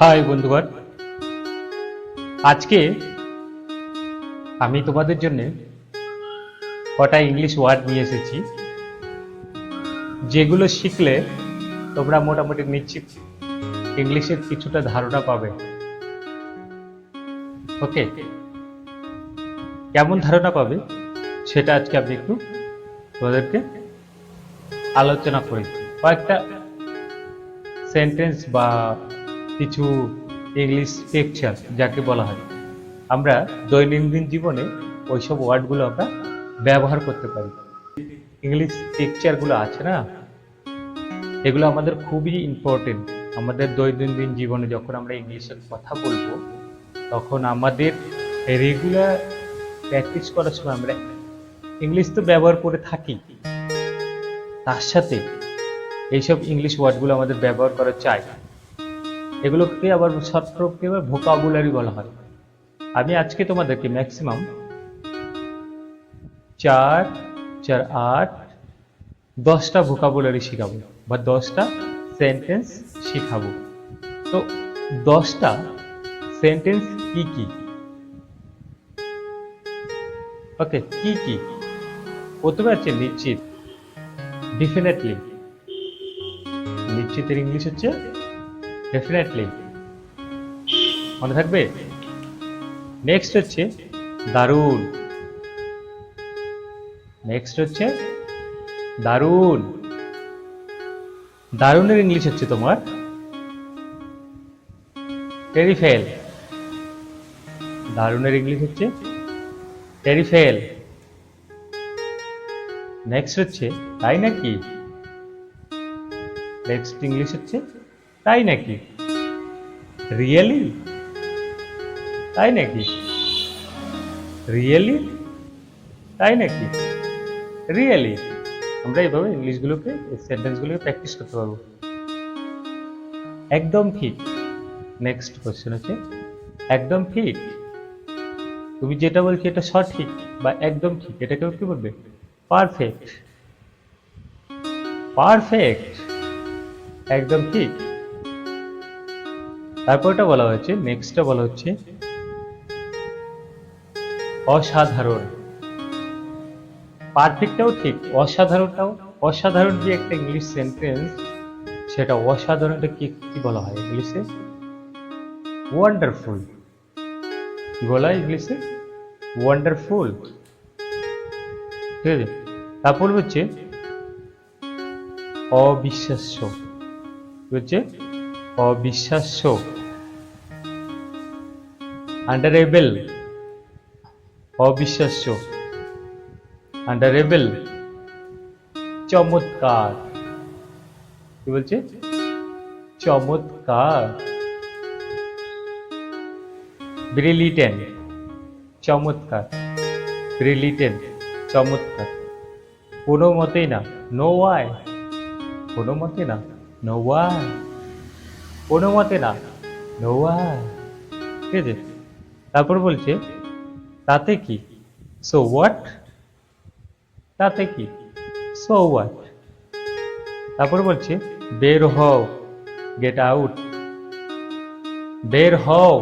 High বন্ধুগণ। আজকে আমি তোমাদের জন্য কটা ইংলিশ ওয়ার্ড নিয়ে এসেছি, যেগুলো শিখলে তোমরা মোটামুটি নিশ্চিত ইংলিশের কিছুটা ধারণা পাবে। ওকে কেমন ধারণা পাবে সেটা আজকে আমি একটু তোমাদেরকে আলোচনা করি। কয়েকটা সেন্টেন্স বা কিছু ইংলিশ টেক্সচার যাকে বলা হয়। আমরা দৈনন্দিন জীবনে ওইসব ওয়ার্ডগুলো আমরা ব্যবহার করতে পারি। ইংলিশ টেক্সচারগুলো আছে না? এগুলো আমাদের খুবই ইম্পর্টেন্ট আমাদের দৈনন্দিন জীবনে যখন আমরা ইংলিশে কথা বলব, তখন আমাদের রেগুলার প্র্যাকটিস করার সময় আমরা ইংলিশ তো ব্যবহার করে থাকি। তার সাথে এইসব ইংলিশ ওয়ার্ডগুলো আমাদের ব্যবহার করা চাই এগুলোকে আবার শর্টকে আবার ভোকাবুলারি বলা হয়। আমি আজকে তোমাদেরকে ম্যাক্সিমাম চার চার আট, দশটা ভোকাবুলারি শেখাবো বা দশটা সেন্টেন্স শেখাবো। তো দশটা সেন্টেন্স কি কি? ওকে কি কি? প্রথমে আছে নিশ্চিত। ডেফিনেটলি নিশ্চিতের ইংলিশ হচ্ছে ডেফিনেটলি মনে থাকবে? নেক্সট হচ্ছে দারুণ। নেক্সট হচ্ছে দারুণ। দারুণের ইংলিশ হচ্ছে তোমার টেরিফেল দারুণের ইংলিশ হচ্ছে টেরিফেল নেক্সট হচ্ছে, তাই নাকি? নেক্সট ইংলিশ হচ্ছে তাই নাকি? রিয়েলি তাই নাকি? রিয়েলি তাই নাকি? রিয়েলি আমরা এইভাবে ইংলিশগুলোকে সেন্টেন্সগুলোকে প্র্যাকটিস করতে পারব। একদম ঠিক। নেক্সট কোশ্চেন হচ্ছে, একদম ঠিক। তুমি যেটা বলছো এটা সঠিক বা একদম ঠিক এটাকেও কি বলবে? পারফেক্ট পারফেক্ট একদম ঠিক। তারপরটা বলা হয়েছে নেক্সটটা বলা হচ্ছে, অসাধারণ। পারফেক্টটাও ঠিক, অসাধারণটাও, অসাধারণ যে একটা ইংলিশ সেন্টেন্স সেটা অসাধারণটা কি কি বলা হয় ইংলিশে ওয়ান্ডারফুল কি বলা হয় ইংলিশে ওয়ান্ডারফুল ঠিক আছে? তারপর হচ্ছে, অবিশ্বাস্য। হচ্ছে? অবিশ্বাস্য। আন্ডারেবল অবিশ্বাস্য. আন্ডারেবল চমৎকার. কি বলছে? চমৎকার. ব্রিলিটেন্ট চমৎকার. ব্রিলিটেন্ট চমৎকার. কোনো মতেই না. নো ওয়াই কোনো মতে না. নো ওয়াই কোনো মতে না. নো ওয়াই ঠিক আছে? তারপর বলছে, তাতে কি? সো হোয়াট তাতে কি? সো হোয়াট তারপর বলছে, বের হও গেট আউট বের হও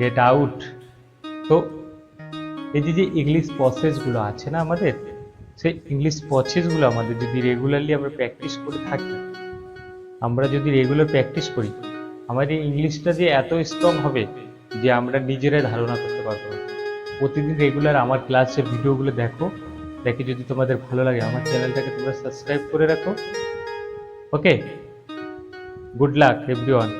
গেট আউট তো এই যে যে ইংলিশ প্রসেসগুলো আছে না আমাদের, সেই ইংলিশ প্রসেসগুলো আমাদের যদি রেগুলারলি আমরা প্র্যাকটিস করে থাকি, আমরা যদি রেগুলার প্র্যাকটিস করি, আমাদের ইংলিশটা যে এত স্ট্রং হবে যে আমরা নিজেরাই ধারণা করতে পারব। প্রতিদিন রেগুলার আমার ক্লাসের ভিডিওগুলো দেখো। দেখে যদি তোমাদের ভালো লাগে আমার চ্যানেলটাকে তোমরা সাবস্ক্রাইব করে রাখো। Okay good luck everyone